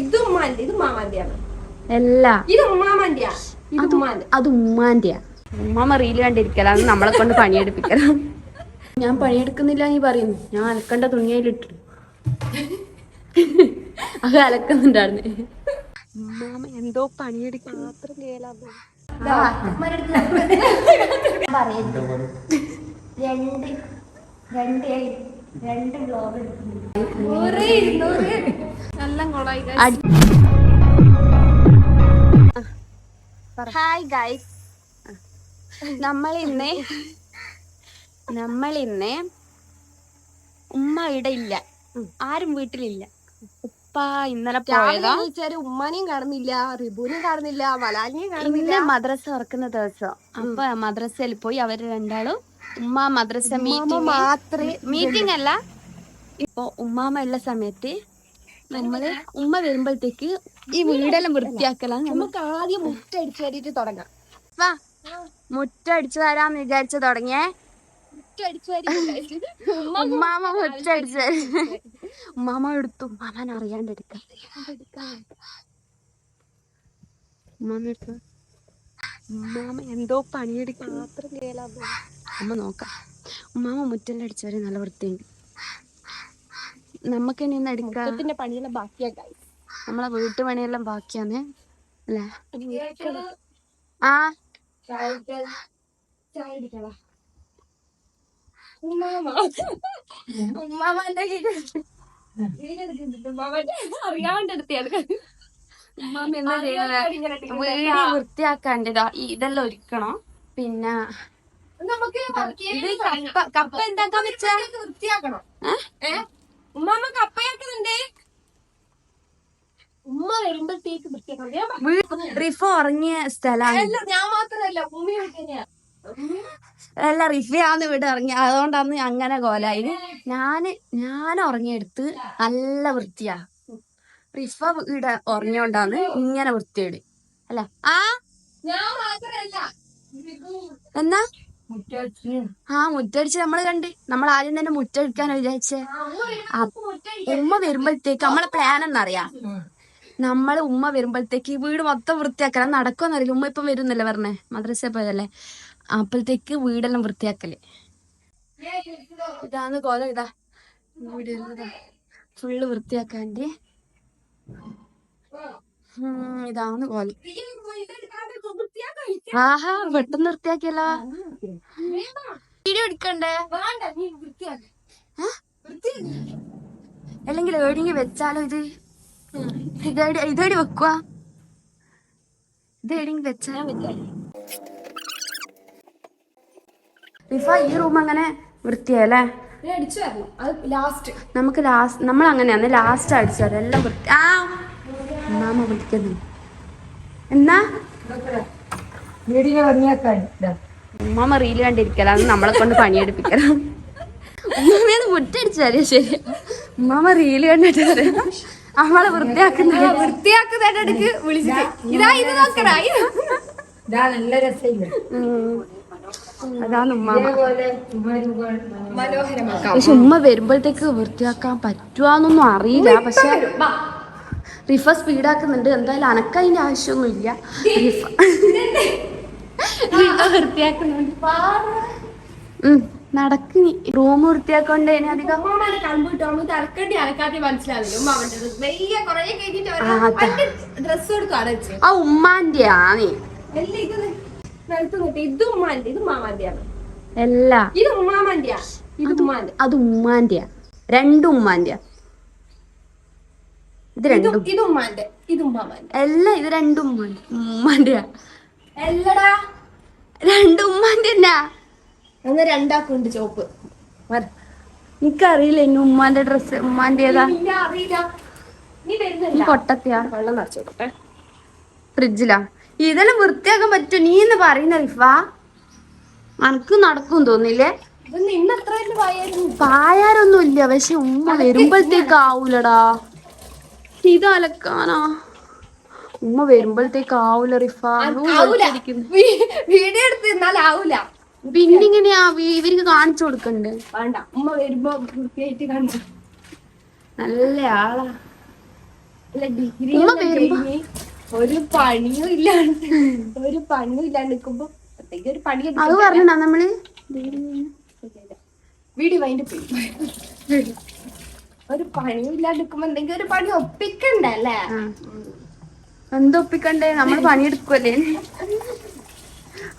ഇത് ഉമ്മാന്റെ ഇത് മാമാന്റെയാണ് അല്ല. ഇത് ഉമ്മാമാന്റെയാ ഇത് ഉമ്മാന്റെ അത് ഉമ്മാന്റെയാ ഉമ്മാമ റീൽ കണ്ടിരിക്കലാണ് നമ്മളെ കൊണ്ട് പണിയെടുപ്പിക്കലാണ് ഞാൻ പണിയെടുക്കുന്നില്ല നീ പറയുന്നു ഞാൻ അലക്കണ്ട തുണിയായിലിട്ടു അത് അലക്കുന്നുണ്ടായിരുന്നു. ഉമ്മാമ എന്തോ പണിയെടുക്കും മാത്രം രണ്ട് രണ്ട് രണ്ട് ബ്ലോഗ് എടുക്കുന്നുണ്ട്. ഹായ് ഗൈസ് നമ്മൾ ഇന്ന് നമ്മൾ ഇന്ന് ഉമ്മ ഇവിടെ ഇല്ല. ആരും വീട്ടിലില്ല. ഉപ്പ ഇന്നലെ പോയതാ. വിളിച്ചാൽ ഉമ്മാനെയും കാണുന്നില്ല റിബുനെയും കാണുന്നില്ല മലാലിനെയും കാണുന്നില്ല. ഇന്ന് മദ്രസ തുറക്കുന്ന ദിവസം. അപ്പൊ മദ്രസയിൽ പോയി അവർ രണ്ടാളും ഉമ്മ മദ്രസ മീറ്റിംഗ് മാത്രമേ മീറ്റിംഗ് അല്ല. ഇപ്പൊ ഉമ്മാമ ഉള്ള സമയത്ത് നമ്മൾ ഉമ്മ വരുമ്പോഴത്തേക്ക് ഈ വീടെല്ലാം വൃത്തിയാക്കലാണ് നമുക്ക് ആദ്യം മുറ്റടിച്ചു കയറിയിട്ട് തുടങ്ങാം. വാ. മുറ്റടിച്ചു തരാന്ന് വിചാരിച്ചു തുടങ്ങിയേ. ഉമ്മാമ മുറ്റടിച്ചു ഉമ്മാമ എടുത്തു. ഉമ്മാമൻ അറിയാണ്ട് എടുക്കാം ഉമ്മാമ എടുത്തു ഉമ്മാമ എന്തോ പണിയെടുക്കാൻ. മാത്രം കേളാൻ അമ്മ നോക്കാം. ഉമ്മാമ മുറ്റെല്ലാം അടിച്ചു നല്ല വൃത്തിയുണ്ട് നമുക്ക് ഇനി ഒന്ന് എടുക്കാം. മുറ്റത്തിന്റെ പണിയെല്ലാം ബാക്കിയാക്കായി നമ്മളെ വീട്ടുപണിയെല്ലാം ബാക്കിയാണ് അല്ലേ? ആ. വൃത്തിയാക്കാണ്ടോ ഇതെല്ലാം ഒരുക്കണം. പിന്നെ നമുക്ക് കപ്പ കപ്പ എന്താക്കാൻ വൃത്തിയാക്കണോ. വൃത്തിയാക്കണം ഏ? ഉമ്മാമ കപ്പയാക്കുന്നുണ്ട് ഉമ്മ വരുമ്പോഴത്തേക്ക് വൃത്തിയാക്കണം ഞാൻ റിഫ ഉറങ്ങിയ സ്ഥലമാണ്. ഞാൻ മാത്രല്ല ഉമ്മ തന്നെയാ അല്ല റിഫയാന്ന് ഇവിടെ ഇറങ്ങി അതുകൊണ്ടാണ് അങ്ങനെ കോലായി. ഞാൻ ഞാൻ ഉറങ്ങിയെടുത്ത് നല്ല വൃത്തിയാ. റിഫ ഇവിടെ ഉറങ്ങിയോണ്ടാണ് ഇങ്ങനെ വൃത്തിയേട് അല്ല ആ? ഞാൻ മാത്രല്ല എന്നാ? ആ മുറ്റടിച്ച് നമ്മൾ കണ്ട്. നമ്മൾ ആദ്യം തന്നെ മുറ്റടിക്കാനാ വിചാരിച്ചേ. ഉമ്മ വരുമ്പോഴത്തേക്ക് നമ്മളെ പ്ലാൻ എന്നറിയാം നമ്മൾ ഉമ്മ വരുമ്പോഴത്തേക്ക് വീട് മൊത്തം വൃത്തിയാക്കണം നടക്കുമെന്നറിയില്ല ഉമ്മ ഇപ്പം വരുന്നല്ലേ പറഞ്ഞേ? മദ്രസ പോയതല്ലേ? അപ്പോഴത്തേക്ക് വീടെല്ലാം വൃത്തിയാക്കൽ. ഇതാന്ന് കോലം ഇതാ. വീട് ഫുള്ള് വൃത്തിയാക്കാന്റെ കോലം ആഹാ പെട്ടെന്ന് വൃത്തിയാക്കിയല്ലോ. വീഡിയോ എടുക്കണ്ടേ? അല്ലെങ്കിൽ എവിടെയെങ്കിലും വെച്ചാലോ ഇത്? ഇതേടി ഇതേടി വെക്കുക ഇത് എവിടെയെങ്കിലും വെച്ചാ? റിഫ ഈ റൂം അങ്ങനെ വൃത്തിയല്ലേ അടിച്ചു നമുക്ക് ലാസ്റ്റ് നമ്മൾ അങ്ങനെയാണ് ലാസ്റ്റ് അടിച്ചത് എല്ലാം വൃത്തി ആ മാമ വിളിക്കുന്നു എന്നാ? ഉമ്മാമ റീൽ കണ്ടിരിക്കലാണ് നമ്മളെ കൊണ്ട് പണിയെടുപ്പിക്കണം ഉമ്മാമേന്ന് മുറ്റടിച്ചാലേ ശരി. ഉമ്മാമ റീൽ കണ്ടിട്ട്. നമ്മളെ വൃത്തിയാക്കുന്ന വൃത്തിയാക്കുന്നതിടക്ക് വിളിച്ചിട്ട് ഇതാ ഇത് നോക്കടാ നല്ല ഉം. അതാണ് ഉമ്മാമ മനോഹരമാക്കാം. പക്ഷെ ഉമ്മ വരുമ്പോഴത്തേക്ക് വൃത്തിയാക്കാൻ പറ്റുവാന്നൊന്നും അറിയില്ല. പക്ഷെ റിഫ സ്പീഡാക്കുന്നുണ്ട്. എന്തായാലും അനക്ക് അതിന്റെ ആവശ്യമൊന്നുമില്ല. റിഫ റിഫ വൃത്തിയാക്കുന്നുണ്ട്. നടക്ക് നീ. റൂം വൃത്തിയാക്കൊണ്ട് അധികം ആ, ഉമ്മാന്റെ ആണ് ഇത് ഉമ്മാന്റെ ഇത് മാമാന്റെയാണ് എല്ലാ ഇത് ഉമ്മാമാന്റെയാ ഇത് ഉമ്മാന്റെ അത് ഉമ്മാന്റെയാ രണ്ടും ഉമ്മാന്റെയാ ഇത് രണ്ടും. ഇത് ഉമ്മാന്റെ ഇത് ഉമ്മാന്റെ എല്ലാം ഇത് രണ്ടും ഉമ്മാന്റെ ഉമ്മാന്റെയാ. എല്ലടാ. രണ്ടും ഉമ്മാന്റെ എന്നാ അന്ന് രണ്ടാക്കുണ്ട് ചോപ്പ്. എനിക്കറിയില്ല ഇനി ഉമ്മാന്റെ ഡ്രസ് ഉമ്മാന്റെ ഏതാ ഇല്ല നീ വരുന്നില്ല. കൊട്ടത്തിയാ വെള്ളം നിറച്ചോട്ടെ. ഫ്രിഡ്ജിലാ. ഇതെല്ലാം വൃത്തിയാക്കാൻ പറ്റും നീ എന്ന് പറയുന്ന റിഫ? അനക്ക് നടക്കും തോന്നില്ലേ? ഇത് നിന്ന് എത്ര വലിയ വായായിരുന്നു. പായാരൊന്നും ഇല്ല പക്ഷെ ഉമ്മ വരുമ്പോഴത്തേക്ക് ആവൂലടാ. ഇത് അലക്കാനാ ഉമ്മ വരുമ്പോഴത്തേക്ക് ആവൂല വീഡിയോ എടുത്ത് എന്നാൽ ആവൂല. പിന്നെ ഇങ്ങനെയാ ഇവർക്ക് കാണിച്ചു കൊടുക്കണ്ട്. വേണ്ട. ഉമ്മ വരുമ്പോ വൃത്തിയായിട്ട് കാണിച്ചു. നല്ല ആളാ. അല്ല ഡിഗ്രി ഒരു പണിയും ഇല്ലാണ്ട് ഒരു പണിയും ഇല്ലാണ്ട് നിൽക്കുമ്പോ പ്രത്യേകിച്ച് ഒരു പണി അത് പറഞ്ഞാ നമ്മൾ? വീഡിയോ വൈകിട്ട് പോയി. ഒരു പണിയില്ലാണ്ടിരിക്കുമ്പോ എന്തെങ്കിലും ഒരു പണി ഒപ്പിക്കണ്ടല്ലേ ഒപ്പിക്കണ്ടേ? എന്തൊപ്പിക്കണ്ടേ നമ്മൾ പണിയെടുക്കുമല്ലേ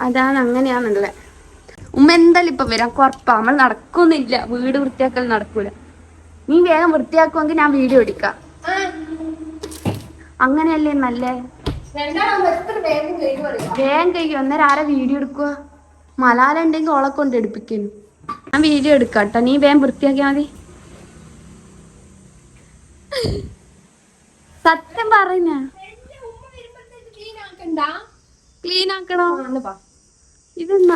അതാണ് അങ്ങനെയാണല്ലേ ഉമ്മ എന്തായാലും ഇപ്പൊ വരാം. കുറപ്പാ. നമ്മൾ നടക്കൊന്നുമില്ല. വീട് വൃത്തിയാക്കൽ നടക്കൂല. നീ വേഗം വൃത്തിയാക്കുമെങ്കിൽ ഞാൻ വീഡിയോ എടുക്കാം. അങ്ങനെയല്ലേ നല്ലേ? വേഗം കഴിക്കും അന്നേരം ആരാ വീഡിയോ എടുക്കുക മലാല ഉണ്ടെങ്കിൽ ഓളെ കൊണ്ട് എടുപ്പിക്കുന്നു ഞാൻ വീഡിയോ എടുക്കാം കേട്ടോ നീ വേഗം വൃത്തിയാക്കിയാ മതി. സത്യം പറഞ്ഞ ക്ലീൻ ആക്കണോ. ഇതെന്നാ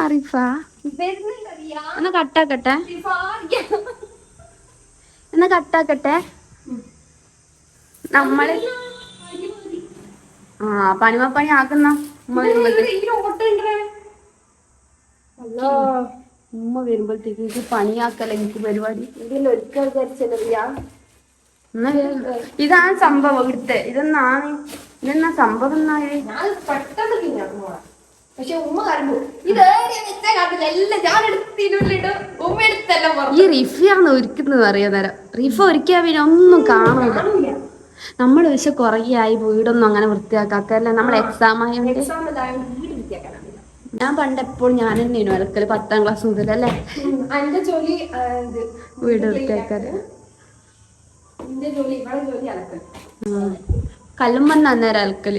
വരുന്നുണ്ടറിയാ? എന്നാ കട്ടാക്കട്ടെ. എന്നാ കട്ടാക്കട്ടെ. നമ്മൾ ആ പണിമപ്പണി ആക്കുന്ന ഉമ്മ വരുമ്പോഴത്തേക്ക്. പണിയാക്കല എനിക്ക് പരിപാടി. ഇതിൽ ഒരിക്കൽ വേഗം. ഇതാണ് സംഭവം ഇവിടുത്തെ. ഇതെന്നാണ്? ഇതെന്നാ സംഭവം എന്നാണ്? ഞാൻ പെട്ടെന്ന് തിന്നാൻ പോവാ. പക്ഷെ ഉമ്മ കണ്ടു ഇത് ഏറിയ കണ്ടില്ല എല്ലാം ഞാൻ എടുത്ത് തിരുവല്ലിട്ട് ഉമ്മ എടുത്തെല്ലാം ഈ റിഫിയാണ് ഒരുക്കുന്നത് അറിയാൻ നേരം റിഫ ഒരുക്കിയാ പിന്നെ ഒന്നും കാണൂല. നമ്മൾ പക്ഷെ കുറേ ആയി വീടൊന്നും അങ്ങനെ വൃത്തിയാക്കാക്കല്ല നമ്മൾ എക്സാം ആയതുകൊണ്ട് ഞാൻ പണ്ട് എപ്പോഴും ഞാൻ തന്നെയാണ് അലക്കൽ പത്താം ക്ലാസ് മുതലല്ലേ? എന്റെ ജോലി ആ, ഇത് വീട് വൃത്തിയാക്കാറ് എന്റെ ജോലി ഇവിടെ ജോലി അലക്കൽ കല്ലുമ്മന്ന് അന്നേരം അലക്കൽ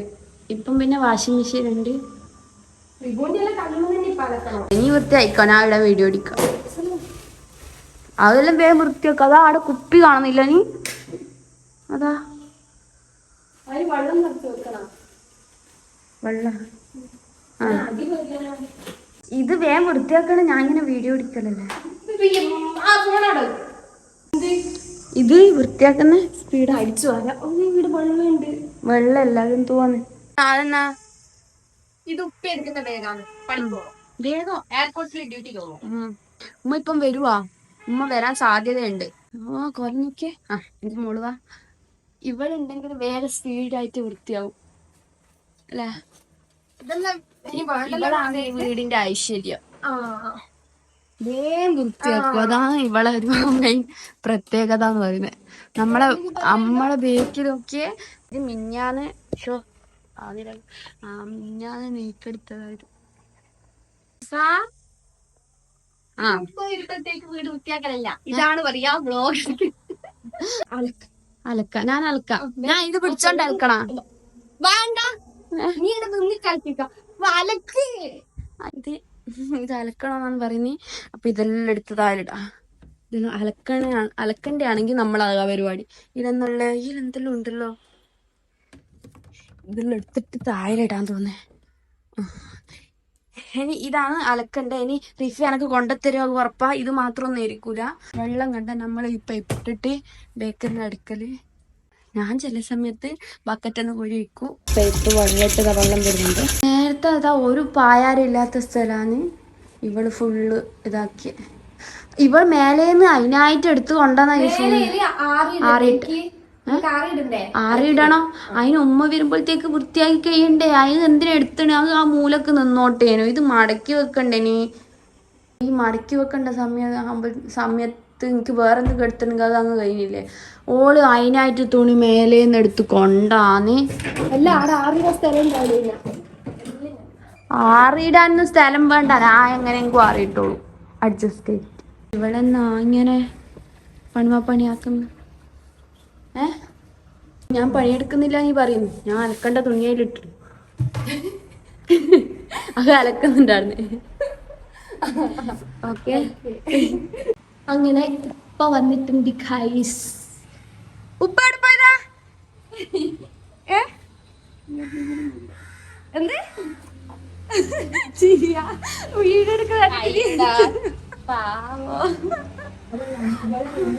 ഇപ്പം പിന്നെ വാഷിംഗ് മെഷീൻ ഉണ്ട്. ഇനി വൃത്തിയായിക്കോ അവിടെ വീഡിയോ എടുക്കാം. അതെല്ലാം വേഗം വൃത്തിയാക്കാം. അതാ അവിടെ കുപ്പി കാണുന്നില്ല നീ അതാ. വെള്ളം. ഇത് വേഗം വൃത്തിയാക്കണം. ഞാൻ ഇങ്ങനെ വീഡിയോ എടുക്കലല്ലേ. ഇത് വൃത്തിയാക്കുന്ന സ്പീഡ് അടിച്ചു വരാം. ഒന്ന് ഇവിടെ വെള്ളമുണ്ട് വെള്ളം എല്ലാവരും തോന്നുന്നു അതെന്നാ? ഇത് ഉപ്പി എടുക്കുന്ന വേഗാണ് വേഗം എയർപോർട്ടിൽ ഡ്യൂട്ടി പോകും ഉമ്മ ഇപ്പം വരുവാ. ഉമ്മ വരാൻ സാധ്യതയുണ്ട്. ആ കുറഞ്ഞൊക്കെ. ആ എന്റെ മോൾ വാ. ഇവളുണ്ടെങ്കിൽ വേറെ സ്പീഡായിട്ട് വൃത്തിയാവും. അല്ലേ? ഇതെല്ലാം വീടിന്റെ ഐശ്വര്യം. ആ. വേഗം വൃത്തിയാക്കും അതാണ് ഇവളെ ഒരു മെയിൻ പ്രത്യേകത എന്ന് പറയുന്നത്. നമ്മളെ നമ്മളെ ബേക്കിലൊക്കെ ഇത് മിഞ്ഞാന്ന് ഷോ മിഞ്ഞാന്ന് നീക്കെടുത്തതായിരുന്നു സാ? ആ. ഇപ്പൊ വീട് വൃത്തിയാക്കലല്ല. ഇതാണ് പറയാ ബ്ലോഗ് അലക്ക. ഞാൻ അലക്ക. ഞാൻ ഇത് പിടിച്ചോണ്ട് അലക്കണ. വേണ്ട. നീ ഇവിടെ നിന്ന് കളിപ്പിക്കാം അലക്ക് ഇത് അലക്കണമെന്നാണ് പറയുന്നത് അപ്പൊ ഇതെല്ലാം എടുത്ത് താലിടാ അലക്കണ അലക്കണ്ട ആണെങ്കിൽ നമ്മളാകാ പരിപാടി. ഇതെന്നുള്ള ഇതിലെന്തെല്ലാം ഉണ്ടല്ലോ? ഇതെല്ലാം എടുത്തിട്ട് താഴെയിടാൻ തോന്നേ ഇനി ഇതാണ് അലക്കണ്ട. ഇനി റിഫി എനക്ക് കൊണ്ടുത്തരുമോ ഉറപ്പാ. ഇത് മാത്രമൊന്നും ഇരിക്കൂല വെള്ളം കണ്ട നമ്മൾ ഇപ്പൊ ഇട്ടിട്ട് ബേക്കറിന് അടുക്കൽ ഞാൻ ചില സമയത്ത് ബക്കറ്റ് ഒന്ന് വയ്ക്കും വെള്ളമിട്ട് വെള്ളം വരുന്നുണ്ട്. നേരത്തെ അതാ ഒരു പായാരില്ലാത്ത സ്ഥലമാണ് ഇവൾ ഫുള്ള് ഇതാക്കി ഇവൾ മേലേന്ന് അതിനായിട്ട് എടുത്ത് കൊണ്ടുവന്ന ആറിയിടണോ ആറിയിട്ട്. അതിന് ഉമ്മ വരുമ്പോഴത്തേക്ക് വൃത്തിയാക്കി കഴിയണ്ടേ? അതിന് എന്തിനാ എടുത്തണേ? അത് ആ മൂലക്ക് നിന്നോട്ടേനോ ഇത് മടക്കി വെക്കണ്ടേ നീ ഈ മടക്കി വെക്കേണ്ട സമയം സമയത്ത് എനിക്ക് വേറെ എന്തൊക്കെ എടുത്തിട്ടുണ്ടെങ്കിൽ അത് അങ്ങ് കഴിഞ്ഞില്ലേ? ഓൾ അതിനായിട്ട് തുണി മേലേന്ന് എടുത്ത് കൊണ്ടാന്ന്. ആറിയിടാനൊന്നും സ്ഥലം വേണ്ട. ഞാൻ എങ്ങനെയെങ്കിലും ആറിയിട്ടോളൂ അഡ്ജസ്റ്റ് ചെയ്തിട്ട് എന്നാ ഇങ്ങനെ പണിമ പണിയാക്കുന്നു? ഏ? ഞാൻ പണിയെടുക്കുന്നില്ല നീ പറയുന്നു. ഞാൻ അലക്കണ്ട തുണിയിലിട്ടു അത് അലക്കുന്നുണ്ടായിരുന്നു. ഓക്കെ അങ്ങനെ ഇപ്പൊ വന്നിട്ടുണ്ട് ഖൈസ് ഉപ്പാട് പോയതാ ഏ? എന്ത്? ചിരിയാ. വീടെടുക്കുന്ന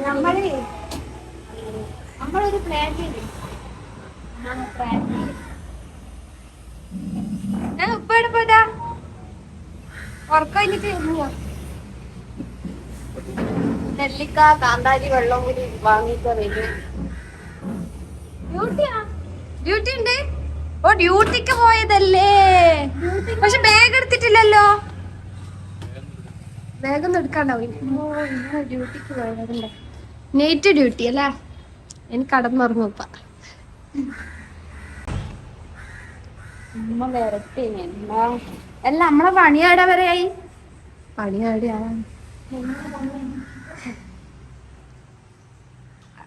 നമ്മളെ നമ്മളൊരു പ്ലാൻ ചെയ്തു ഉപ്പാട് പോയതാ ഉറക്കം കഴിഞ്ഞിട്ട് നെല്ലിക്ക കാന്താരി വെള്ളം കൂടി വാങ്ങിക്കാൻ വരും. ഡ്യൂട്ടി ഉണ്ട്. ഓ ഡ്യൂട്ടിക്ക് പോയതല്ലേ? പക്ഷെ ബാഗ് എടുത്തിട്ടില്ലല്ലോ. ബാഗ് ഒന്നും എടുക്കാണ്ടാവും. ഡ്യൂട്ടിക്ക് പോയതുണ്ട് നൈറ്റ് ഡ്യൂട്ടി അല്ലേ? എനിക്ക് കടന്നുറങ്ങും ഇപ്പൊ. ഉമ്മ വരട്ടെ എന്താ? അല്ല നമ്മളെ പണിയാടെ വരെയായി പണിയാടിയാ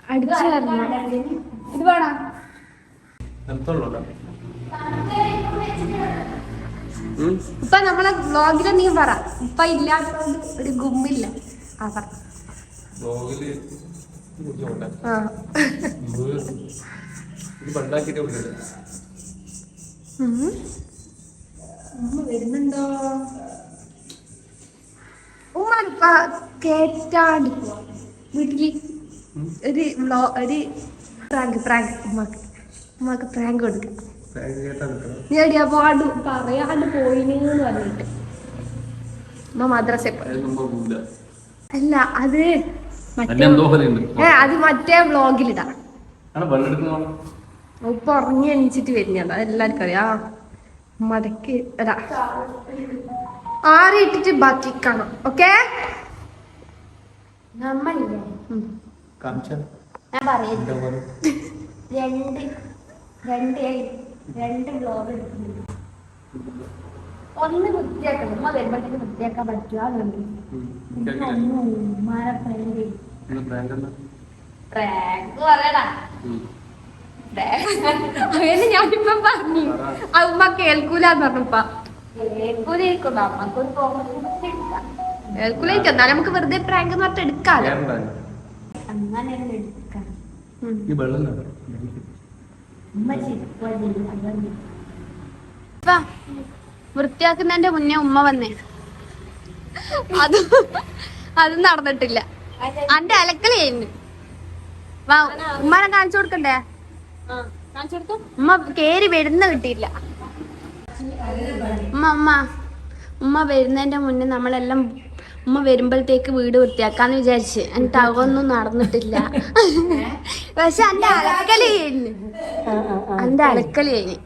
അടിച്ചു ഇത് വേണോ? ഇപ്പൊ നമ്മളെ വ്ലോഗിൽ നീ പറ. ഇപ്പൊ ഇല്ലാത്തത് ഒരു ഗുമ്മില്ല. ആ പറ. വരുന്നുണ്ടോ? ഉമ്മ ഇപ്പൊ കേറ്റാണ്ട് പോവാ. വീട്ടിൽ ഒരു വ്ലോ ഒരു പ്രാങ്ക് പ്രാങ്ക് ഉമ്മക്ക് ഉമ്മക്ക് പ്രാങ്ക് കൊടുക്കും. നീ എടിയാ പാടും പറയാണ്ട് പോയിന്ന് പറഞ്ഞിട്ട്. ഉമ്മ മദ്രസ അല്ല അത് മറ്റേ ഏ അത് മറ്റേ വ്ളോഗിലിടാ ഉപ്പ ഉറങ്ങി എണീച്ചിട്ട് വരുന്നതാ എല്ലാവർക്കും അറിയാം. മടക്കി ഇടാ ആറിയിട്ടിട്ട് ബാക്കി കാണാം ഓക്കേ? നമ്മളില്ലേ? ഞാൻ രണ്ട് രണ്ട് രണ്ട് ബ്ലോഗ് എടുക്കുന്നുണ്ട് ഒന്ന് വൃത്തിയാക്കണം. ഉമ്മ വരുമ്പോഴത്തേക്ക് വൃത്തിയാക്കാൻ പറ്റുക ഒന്ന് ഉമ്മാരെ ഫ്രണ്ട് പ്രാങ്ക് പറയടാ. അങ്ങനെ ഞാനിപ്പം പറഞ്ഞു. ഉമ്മ കേൾക്കൂലെന്ന് പറഞ്ഞപ്പ കേൾക്കൂലായിരിക്കും. അമ്മക്കൊരു കേൾക്കൂലായിരിക്കും. എന്നാലും നമുക്ക് വെറുതെ പ്രാങ്ക് എന്ന് പറഞ്ഞിട്ട് എടുക്കാലോ. അങ്ങനെ എടുക്കാം വൃത്തിയാക്കുന്നതിന്റെ മുന്നേ ഉമ്മ വന്നേ. അത് അത് നടന്നിട്ടില്ല. അന്റെ അലക്കൽ വാ ഉമ്മനെ കാണിച്ചു കൊടുക്കണ്ടേ? ഉമ്മ കേറി വരുന്ന കിട്ടിയില്ല. ഉമ്മ ഉമ്മ. ഉമ്മ വരുന്നതിന്റെ മുന്നേ നമ്മളെല്ലാം ഉമ്മ വരുമ്പോഴത്തേക്ക് വീട് വൃത്തിയാക്കാന്ന് വിചാരിച്ച്. എന്നിട്ട് അതൊന്നും നടന്നിട്ടില്ല. പക്ഷെ എന്റെ അലക്കൽ കഴിഞ്ഞു. എന്റെ അലക്കൽ കഴിഞ്ഞു.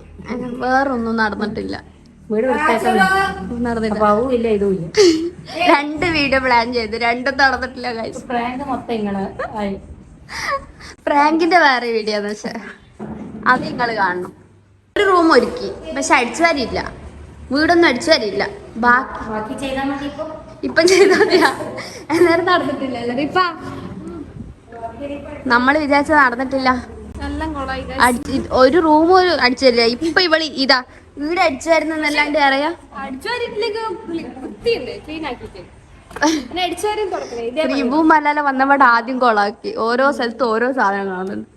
വേറൊന്നും നടന്നിട്ടില്ല. വീട് നടന്നില്ല. രണ്ട് വീഡിയോ പ്ലാൻ ചെയ്തു. രണ്ടും നടന്നിട്ടില്ല പ്രാങ്കിന്റെ വേറെ വീഡിയോ എന്ന് വെച്ചാ അത് നിങ്ങൾ കാണണം. ഒരു റൂം ഒരുക്കി. പക്ഷെ അടിച്ചു വരില്ല വീടൊന്നും അടിച്ചു വരില്ല ബാക്കി ബാക്കി ചെയ്താൽ മതി ഇപ്പൊ ചെയ്താൽ മതിയാ അന്നേരം നടന്നിട്ടില്ല. അല്ലേ ഇപ്പ നമ്മൾ വിചാരിച്ചത് നടന്നിട്ടില്ല. ഒരു റൂം ഒരു അടിച്ചു തരില്ല ഇപ്പൊ ഇവൾ ഇതാ വീട് അടിച്ചു വരുന്നല്ലാണ്ട് അറിയാ റിബു മലാല വന്നവിടെ ആദ്യം കൊളാക്കി. ഓരോ സ്ഥലത്ത് ഓരോ സാധനം കാണുന്നുണ്ട്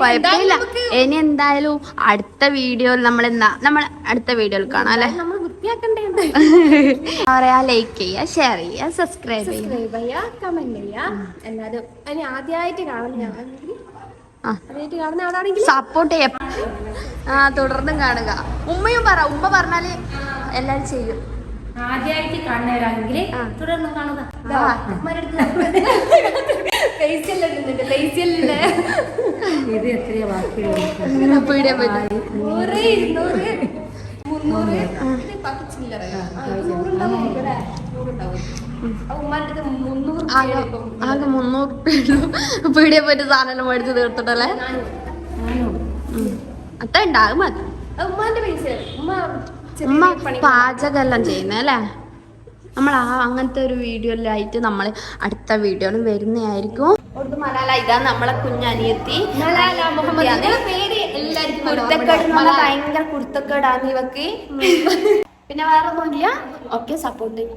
കുഴപ്പമില്ല. ഇനി എന്തായാലും അടുത്ത വീഡിയോയിൽ നമ്മൾ എന്താ നമ്മൾ അടുത്ത വീഡിയോയിൽ കാണാം അല്ലെ? വൃത്തിയാക്കണ്ടേ പറയാ ലൈക്ക് ചെയ്യുക ഷെയർ ചെയ്യുക സബ്സ്ക്രൈബ് സബ്സ്ക്രൈബ് കമന്റ് ചെയ്യാ എല്ലാരും അതിന് ആദ്യമായിട്ട് കാണുന്നതാണെങ്കിൽ ആ. ആദ്യമായിട്ട് കാണുന്ന ആളാണെങ്കിൽ സപ്പോർട്ട് ചെയ്യ. ആ തുടർന്നും കാണുക. ഉമ്മയും പറ ഉമ്മ പറഞ്ഞാൽ എല്ലാരും ചെയ്യും. ആദ്യമായിട്ട് കാണുന്നവരാണെങ്കിൽ തുടർന്ന് കാണുക. ഇത് എത്രയാ ബാക്കിയുള്ളത് പീടിയ പറ്റി നൂറ് ഇരുന്നൂറ് മുന്നൂറ് ബാക്കി ചില്ലറ. ആകെ മുന്നൂറ് പീടിയ പോയിട്ട് സാധനം മേടിച്ച് തീർത്തിട്ടല്ലേ? അത്ര ഉണ്ടാകും മതി. ഉമ്മ പാചകമെല്ലാം ചെയ്യുന്നല്ലേ നമ്മൾ ആ അങ്ങനത്തെ ഒരു വീഡിയോയിലായിട്ട് നമ്മൾ അടുത്ത വീഡിയോയിലും വരുന്നതായിരിക്കും. മലാല ഇതാ നമ്മളെ കുഞ്ഞനിയത്തി. മുഹമ്മദ്. എല്ലാവർക്കും കുരുത്തക്കേട് ഭയങ്കര കുരുത്തക്കേടാണ് ഇവക്ക്. പിന്നെ വേറെ ഒന്നുമില്ല ഒക്കെ സപ്പോർട്ട് ചെയ്യും